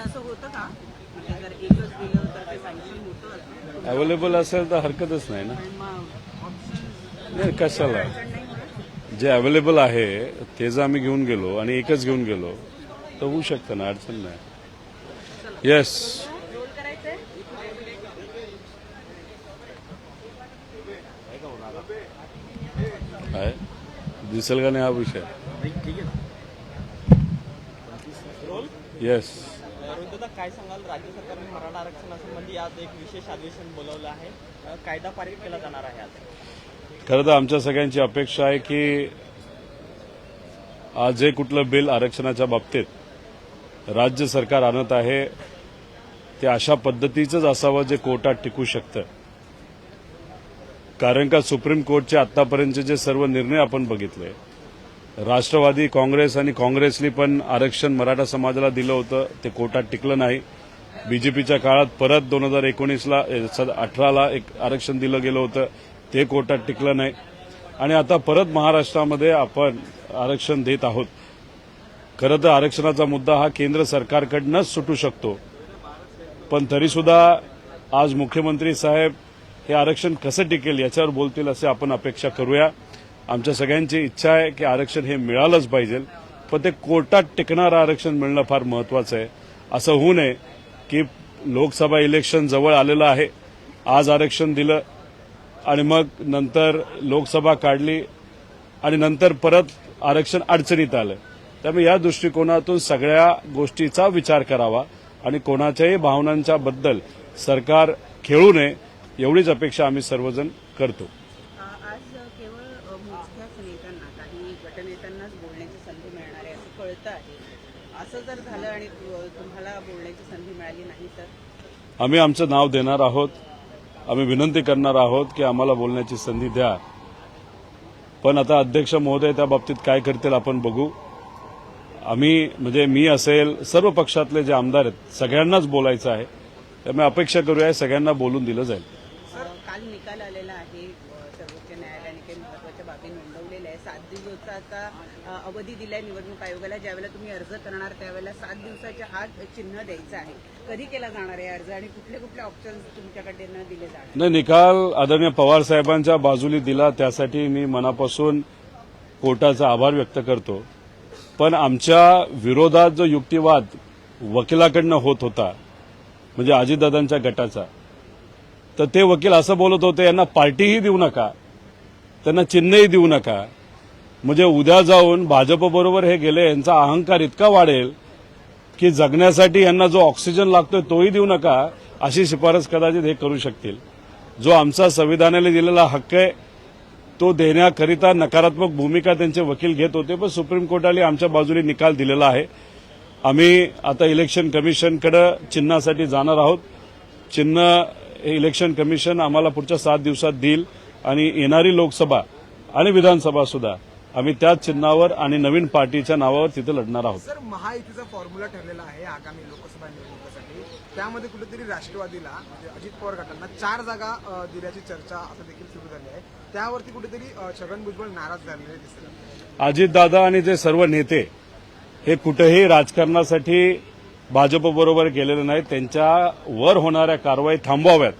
पण असं होतं का? म्हणजे जर एकच दिलं तर ते सँक्शन होतं असं? अवेलेबल असेल तर हरकतच नाही ना. नाही कशाला? जे अवेलेबल आहे ते जर आम्ही घेऊन गेलो आणि एकच घेऊन गेलो तर होऊ शकतं ना अडचण नाही. येस काय दिसेल का नाही हा विषय? येस रोहितदा काय सांगाल? राज्य सरकारने मराठा आरक्षणासंबंधी आज एक विशेष अधिवेशन बोलवलं आहे. कायदा पारित केला जाणार आहे आज. खरं तर आमच्या सगळ्यांची अपेक्षा आहे की आज जे कुठलं बिल आरक्षणाच्या बाबतीत राज्य सरकार आणत आहे ते अशा पद्धतीचंच असावं जे कोर्टात टिकू शकतं. कारण का सुप्रीम कोर्टचे आतापर्यंतचे जे सर्व निर्णय आपण बघितले राष्ट्रवादी काँग्रेस आणि काँग्रेसनी पण आरक्षण मराठा समाजाला दिलं होतं. ते कोर्टात टिकलं नाही. बीजेपीच्या काळात परत दोन हजार एकोणीसला अठराला एक आरक्षण दिलं गेलं होतं. ते कोर्टात टिकलं नाही. आणि आता परत महाराष्ट्रामध्ये आपण आरक्षण देत आहोत. खरं तर आरक्षणाचा मुद्दा हा केंद्र सरकारकडनंच सुटू शकतो. पण तरीसुद्धा आज मुख्यमंत्री साहेब हे आरक्षण कसं टिकेल याच्यावर बोलतील असे आपण अपेक्षा करूया. आमच्या सगळ्यांची इच्छा आहे की आरक्षण हे मिळालंच पाहिजे पण ते कोर्टात टिकणारं आरक्षण मिळणं फार महत्वाचं आहे. असं होऊ नये की लोकसभा इलेक्शन जवळ आलेलं आहे आज आरक्षण दिलं आणि मग नंतर लोकसभा काढली आणि नंतर परत आरक्षण अडचणीत आलं. त्यामुळे या दृष्टिकोनातून सगळ्या गोष्टीचा विचार करावा आणि कोणाच्याही भावनांच्या बद्दल सरकार खेळू नये एवढीच अपेक्षा आम्ही सर्वजण करतो. नेत्यांना काही गटनेत्यांनाच बोलण्याची संधी मिळणार आहे असं कळतं आहे. असं जर झालं आणि तुम्हाला बोलण्याची संधी मिळाली नाही तर? आम्ही आमचं नाव देणार आहोत. आम्ही विनंती करणार आहोत की आम्हाला बोलण्याची संधी द्या. पण आता अध्यक्ष महोदय त्या बाबतीत काय करतील आपण बघू. आम्ही म्हणजे मी असेल सर्व पक्षातले जे आमदार आहेत सगळ्यांनाच बोलायचं आहे. त्यामुळे अपेक्षा करूया सगळ्यांना बोलून दिलं जाईल. काल निकाल आलेला आहे. दिवसाचा अवधी दिलाय निवडणूक आयोगाला ज्यावेळेला तुम्ही अर्ज करणार त्यावेळेला सात दिवसाच्या आत चिन्ह द्यायचं आहे. कधी केला जाणार आहे अर्ज आणि कुठले कुठले ऑप्शन तुमच्याकडे दिले जाणार? नाही निकाल आदरणीय पवार साहेबांच्या बाजूली दिला त्यासाठी मी मनापासून कोर्टाचा आभार व्यक्त करतो. पण आमच्या विरोधात जो युक्तिवाद वकिलाकडनं होत होता म्हणजे अजितदादांच्या गटाचा तर ते वकील असं बोलत होते यांना पार्टीही देऊ नका त्यांना चिन्हही देऊ नका म्हणजे उद्या जाऊन भाजपबरोबर हे गेले यांचा अहंकार इतका वाढेल की जगण्यासाठी यांना जो ऑक्सिजन लागतोय तोही देऊ नका अशी शिफारस कदाचित हे करू शकतील. जो आमचा संविधानाने दिलेला हक्क आहे तो देण्याकरिता नकारात्मक भूमिका त्यांचे वकील घेत होते पण सुप्रीम कोर्टाने आमच्या बाजूने निकाल दिलेला आहे. आम्ही आता इलेक्शन कमिशनकडे चिन्हासाठी जाणार आहोत. चिन्ह हे इलेक्शन कमिशन आम्हाला पुढच्या सात दिवसात देईल आणि येणारी लोकसभा आणि विधानसभा सुद्धा. आम्ही त्याच चिन्हावर आणि नवीन पार्टीच्या नावावर तिथे लढणार आहोत. सर महायुतीचा फॉर्म्युला ठरलेला आहे आगामी लोकसभा निवडणुकीसाठी. त्यामध्ये कुठेतरी राष्ट्रवादीला म्हणजे अजित पवार गटांना चार जागा दिल्याची चर्चा असं देखील सुरू झाली आहे. त्यावरती कुठेतरी छगन भुजबळ नाराज झालेले दिसतात. अजितदादा आणि जे सर्व नेते हे कुठेही राजकारणासाठी भाजपबरोबर गेलेले नाहीत. त्यांच्या वर होणाऱ्या कारवाई थांबवाव्यात.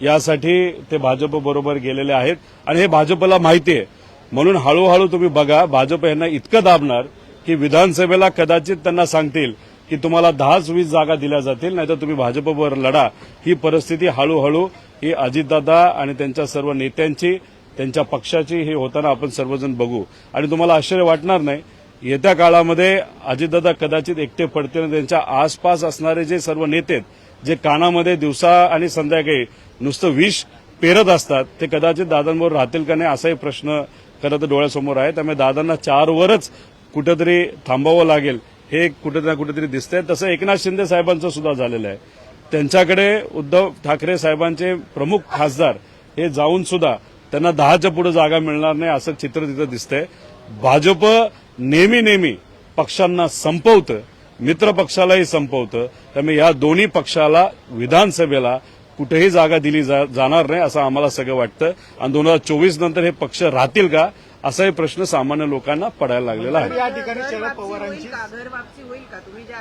यासाठी ते भाजपबरोबर गेलेले आहेत. आणि हे भाजपला माहिती आहे. म्हणून हळूहळू तुम्ही बघा भाजप यांना इतकं दाबणार की विधानसभेला कदाचित त्यांना सांगतील की तुम्हाला दहाच वीस जागा दिल्या जातील नाहीतर तुम्ही भाजपवर लढा. ही परिस्थिती हळूहळू ही अजितदादा आणि त्यांच्या सर्व नेत्यांची त्यांच्या पक्षाची हे होताना आपण सर्वजण बघू. आणि तुम्हाला आश्चर्य वाटणार नाही येत्या काळामध्ये अजितदादा कदाचित एकटे पडतील आणि त्यांच्या आसपास असणारे जे सर्व नेते आहेत, जे कानामध्ये दिवसा आणि संध्याकाळी नुसतं विष पेरत असतात ते कदाचित दादांबरोबर राहतील का नाही असाही प्रश्न खरं तर डोळ्यासमोर आहे त्यामुळे दादांना चारवरच कुठेतरी थांबावं लागेल. हे कुठे ना कुठेतरी दिसतंय. तसं एकनाथ शिंदे साहेबांचं सुद्धा झालेलं आहे. त्यांच्याकडे उद्धव ठाकरे साहेबांचे प्रमुख खासदार हे जाऊन सुद्धा त्यांना दहाच्या पुढे जागा मिळणार नाही असं चित्र तिथं दिसतंय. भाजप नेहमी नेहमी पक्षांना संपवतं. मित्र पक्षालाही संपवतं. त्यामुळे या दोन्ही पक्षाला विधानसभेला कुठेही जागा दिली जा- जाणार नाही असं आम्हाला सगळं वाटतं. आणि दोन हजार चोवीस नंतर हे पक्ष राहतील का असाही प्रश्न सामान्य लोकांना पडायला लागलेला आहे. या ठिकाणी शरद वापसी पवारांची होईल का? घर वापसी होईल का? तुम्ही ज्या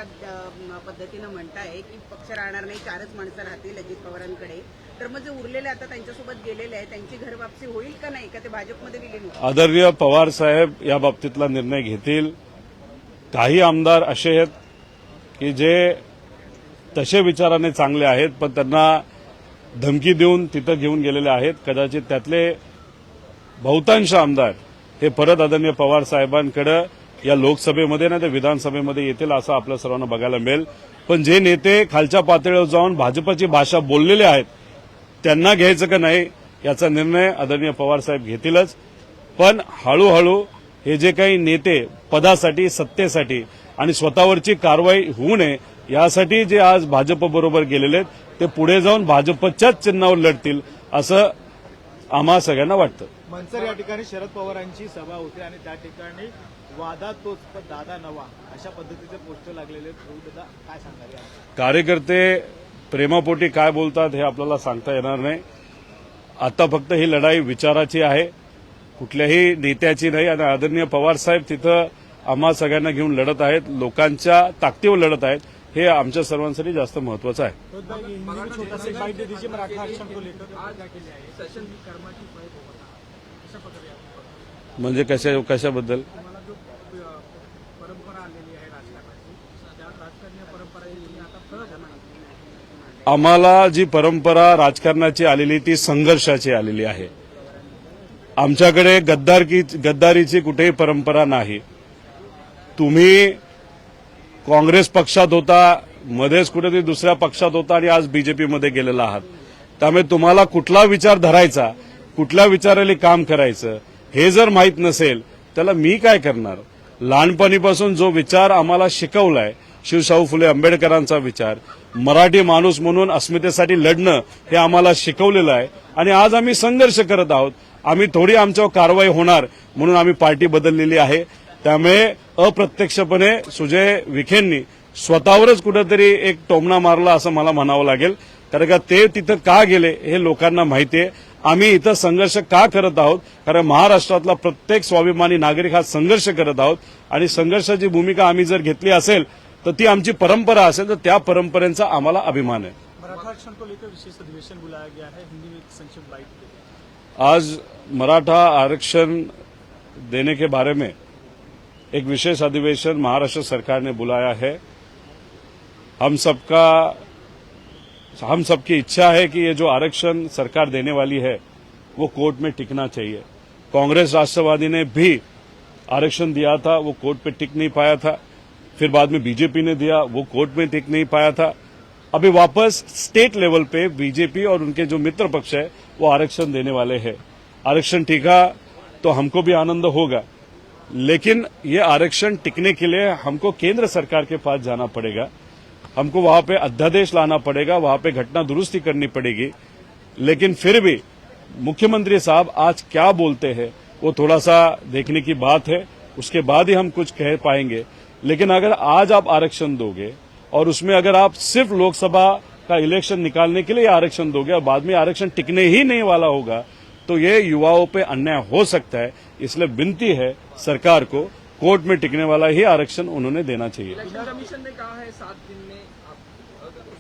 पद्धतीनं म्हणताय की पक्ष राहणार नाही चारच माणसं राहतील अजित पवारांकडे. तर मग जे उरलेले आता त्यांच्यासोबत गेलेले आहे त्यांची घर वापसी होईल का नाही का ते भाजपमध्ये विलीन होतील आदरणीय पवार साहेब या बाबतीतला निर्णय घेतील. काही आमदार असे आहेत की जे तसे विचाराने चांगले आहेत पण त्यांना धमकी देऊन तिथं घेऊन गेलेले आहेत. कदाचित त्यातले बहुतांश आमदार हे परत आदरणीय पवार साहेबांकडे या लोकसभेमध्ये ना ते विधानसभेमध्ये येतील असं आपल्या सर्वांना बघायला मिळेल. पण जे नेते खालच्या पातळीवर जाऊन भाजपची भाषा बोललेले आहेत त्यांना घ्यायचं का नाही याचा निर्णय आदरणीय पवार साहेब घेतीलच. पण हळूहळू हे जे काही नेते पदासाठी सत्तेसाठी आणि स्वतःवरची कारवाई होऊ नये यासाठी जे आज भाजपबरोबर गेलेले आहेत ते पुढे जाऊन भाजपच्याच चिन्हावर लढतील असं आम्हा सगळ्यांना वाटतं. मनसर या ठिकाणी शरद पवारांची सभा होती आणि त्या ठिकाणी वादा तोच दादा नवा अशा पद्धतीचे पोस्टर लागलेले काय सांगाल कार्यकर्ते प्रेमापोटी काय बोलतात हे आपल्याला सांगता येणार नाही. आता फक्त ही लढाई विचाराची आहे. कुठल्याही नेत्याची नाही आणि आदरणीय पवार साहेब तिथं आम्हा सगळ्यांना घेऊन लढत आहेत. लोकांच्या ताकदीवर लढत आहेत. हे आमच्या सर्वांसाठी जास्त महत्वाचं आहे. म्हणजे कशा कशाबद्दल? आम्हाला जी परंपरा राजकारणाची आलेली ती संघर्षाची आलेली आहे. आमच्याकडे गद्दारकी गद्दारीची कुठेही परंपरा नाही. तुम्ही काँग्रेस पक्षात होता मध्येच कुठेतरी दुसऱ्या पक्षात होता आणि आज बीजेपीमध्ये गेलेला आहात. त्यामुळे तुम्हाला कुठला विचार धरायचा कुठल्या विचाराला काम करायचं हे जर माहीत नसेल त्याला मी काय करणार? लहानपणीपासून जो विचार आम्हाला शिकवलाय शिवशाहू फुले आंबेडकरांचा विचार मराठी माणूस म्हणून अस्मितेसाठी लढणं हे आम्हाला शिकवलेलं आहे आणि आज आम्ही संघर्ष करत आहोत. आम्ही थोडी आमच्यावर कारवाई होणार म्हणून आम्ही पार्टी बदललेली आहे. त्यामुळे अप्रत्यक्षपणे सुजय विखेंनी स्वतःवरच कुठेतरी एक टोमणा मारला असं मला म्हणावं लागेल. कारण का ते तिथं का गेले हे लोकांना माहिती आहे आम्ही इथं संघर्ष का करत आहोत? कारण महाराष्ट्रातला प्रत्येक स्वाभिमानी नागरिक हा संघर्ष करत आहोत. आणि संघर्षाची भूमिका आम्ही जर घेतली असेल तर ती आमची परंपरा असेल तर त्या परंपरेचा आम्हाला अभिमान आहे. आज मराठा आरक्षण देने के बारे में एक विशेष अधिवेशन महाराष्ट्र सरकार ने बुलाया है। हम सबका, हम सबकी इच्छा है कि ये जो आरक्षण सरकार देने वाली है, वो कोर्ट में टिकना चाहिए। कांग्रेस राष्ट्रवादी ने भी आरक्षण दिया था, वो कोर्ट पे टिक नहीं पाया था। फिर बाद में बीजेपी ने दिया, वो कोर्ट में टिक नहीं पाया था। अभी वापस स्टेट लेवल पे बीजेपी और उनके जो मित्र पक्ष है, वो आरक्षण देने वाले हैं। आरक्षण टिका तो हमको भी आनंद होगा। लेकिन ये आरक्षण टिकने के लिए हमको केंद्र सरकार के पास जाना पड़ेगा। हमको वहाँ पे अध्यादेश लाना पड़ेगा, वहाँ पे घटना दुरुस्ती करनी पड़ेगी। लेकिन फिर भी मुख्यमंत्री साहब आज क्या बोलते हैं, वो थोड़ा सा देखने की बात है, उसके बाद ही हम कुछ कह पाएँगे। लेकिन अगर आज आप आरक्षण दोगे, और उसमें अगर आप सिर्फ़ लोकसभा का इलेक्शन निकालने के लिए आरक्षण दोगे, और बाद में आरक्षण टिकने ही नहीं वाला होगा तो ये युवाओं पे अन्याय हो सकता है इसलिए विनती है सरकार को कोर्ट में टिकने वाला ही आरक्षण उन्होंने देना चाहिए। इलेक्शन कमीशन ने कहा है सात दिन में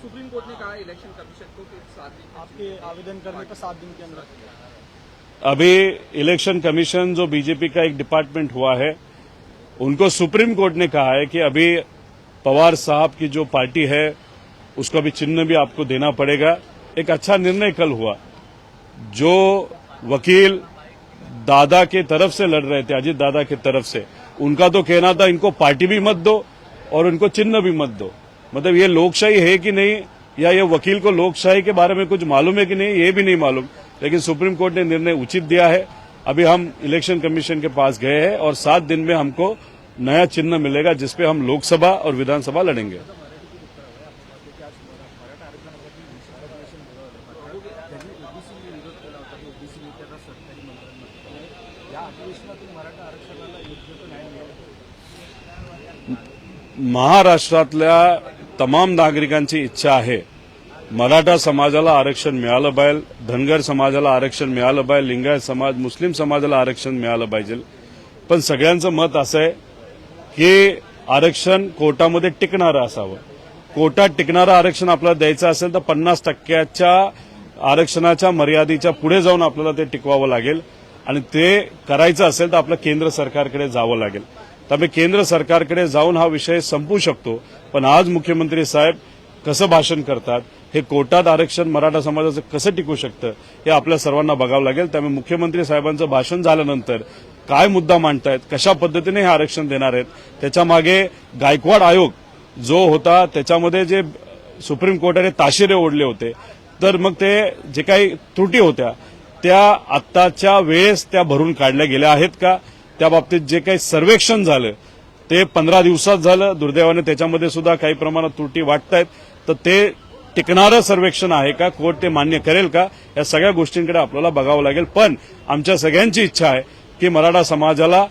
सुप्रीम कोर्ट ने कहा इलेक्शन कमीशन को सात दिन आपके आवेदन करने पर सात दिन के अंदर। अभी इलेक्शन कमीशन जो बीजेपी का एक डिपार्टमेंट हुआ है उनको सुप्रीम कोर्ट ने कहा है कि अभी पवार साहब की जो पार्टी है उसको भी चिन्ह भी आपको देना पड़ेगा। एक अच्छा निर्णय कल हुआ। जो वकील दादा के तरफ़ से लड़ रहे थे, अजीत दादा के तरफ़ से। उनका तो कहना था, इनको पार्टी भी मत दो और इनको चिन्ह भी मत दो। मतलब ये लोकशाही है कि नहीं, या ये वकील को लोकशाही के बारे में कुछ मालूम है कि नहीं, ये भी नहीं मालूम। लेकिन सुप्रीम कोर्ट ने निर्णय उचित दिया है। अभी हम इलेक्शन कमीशन के पास गए हैं और सात दिन में हमको नया चिन्ह मिलेगा जिसपे हम लोकसभा और विधानसभा लड़ेंगे। महाराष्ट्रातल्या तमाम नागरिकांची इच्छा आहे. मराठा समाजाला आरक्षण मिळालं पाहिजे धनगर समाजाला आरक्षण मिळालं पाहिजे लिंगायत समाज मुस्लिम समाजाला आरक्षण मिळालं पाहिजे. पण सगळ्यांचं मत असं आहे की आरक्षण कोर्टामध्ये टिकणारं असावं. कोर्टात टिकणारं आरक्षण आपल्याला द्यायचं असेल तर पन्नास टक्क्याच्या आरक्षणाच्या मर्यादेच्या पुढे जाऊन आपल्याला ते टिकवावं लागेल. आणि ते करायचं असेल तर आपलं केंद्र सरकारकडे जावं लागेल. त्यामुळे केंद्र सरकारकडे जाऊन हा विषय संपू शकतो. पण आज मुख्यमंत्री साहेब कसं भाषण करतात हे कोटात आरक्षण मराठा समाजाचं कसं टिकू शकतं हे आपल्या सर्वांना बघावं लागेल. त्यामुळे मुख्यमंत्री साहेबांचं भाषण झाल्यानंतर काय मुद्दा मांडतायत कशा पद्धतीने हे आरक्षण देणार आहेत त्याच्यामागे गायकवाड आयोग जो होता त्याच्यामध्ये जे सुप्रीम कोर्टाने ताशेरे ओढले होते तर मग ते जे काही त्रुटी होत्या त्या आत्ताच्या वेळेस त्या भरून काढल्या गेल्या आहेत का? त्या बाबतीत जे काही सर्वेक्षण झालं ते पंधरा दिवसात झालं. दुर्दैवाने त्याच्यामध्ये सुद्धा काही प्रमाणात त्रुटी वाटत आहेत तर ते टिकणारं सर्वेक्षण आहे का? कोर्ट ते मान्य करेल का? या सगळ्या गोष्टींकडे आपल्याला बघावं लागेल. पण आमच्या सगळ्यांची इच्छा आहे की मराठा समाजाला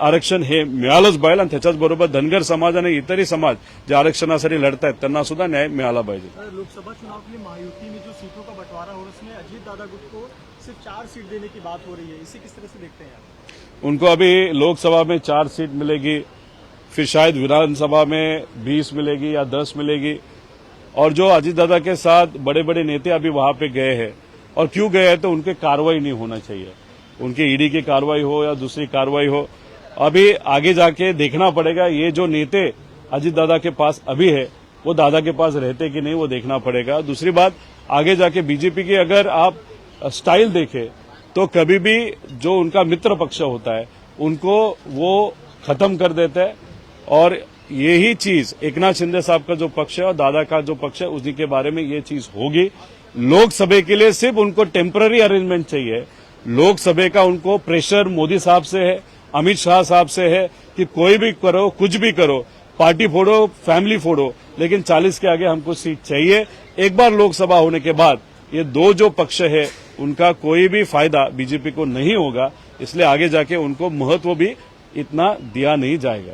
आरक्षण हे मिळालंच पाहिजे आणि धनगर समाज आणि इतरही समाज जे आरक्षणासाठी लढतायत त्यांना सुद्धा न्याय मिळाला पाहिजे. लोकसभा चुनाव के लिए महायुति में जो सीटों का बंटवारा हो है उसमें अजीत दादा गुट को सिर्फ़ चार सीट देने की बात हो रही है। इसे किस तरह से देखते हैं आप? उनको अभी लोकसभा में चार सीट मिलेगी फिर शायद विधानसभा में बीस मिलेगी या दस मिलेगी। और जो अजीत दादा के साथ बड़े बड़े नेता अभी वहाँ पे गए हैं और क्यों गए हैं तो उनके कार्रवाई नहीं होना चाहिए। उनकी ईडी की कार्रवाई हो या दूसरी कार्रवाई हो अभी आगे जाके देखना पड़ेगा, ये जो नेते अजीत दादा के पास अभी है, वो दादा के पास रहते कि नहीं, वो देखना पड़ेगा। दूसरी बात, आगे जाके बीजेपी की अगर आप स्टाइल देखें तो कभी भी जो उनका मित्र पक्ष होता है, उनको वो खत्म कर देता है। और यही चीज़ एकनाथ शिंदे साहब का जो पक्ष है और दादा का जो पक्ष है, उसी के बारे में ये चीज़ होगी। लोकसभा के लिए सिर्फ़ उनको टेम्पररी अरेंजमेंट चाहिए। लोकसभा का उनको प्रेशर मोदी साहब से है अमित शाह साहब से है कि कोई भी करो, कुछ भी करो, पार्टी फोड़ो, फैमिली फोड़ो, लेकिन 40 के आगे हमको सीट चाहिए। एक बार लोकसभा होने के बाद ये दो जो पक्ष है, उनका कोई भी फ़ायदा बीजेपी को नहीं होगा, इसलिए आगे जाके उनको महत्व भी इतना दिया नहीं जाएगा।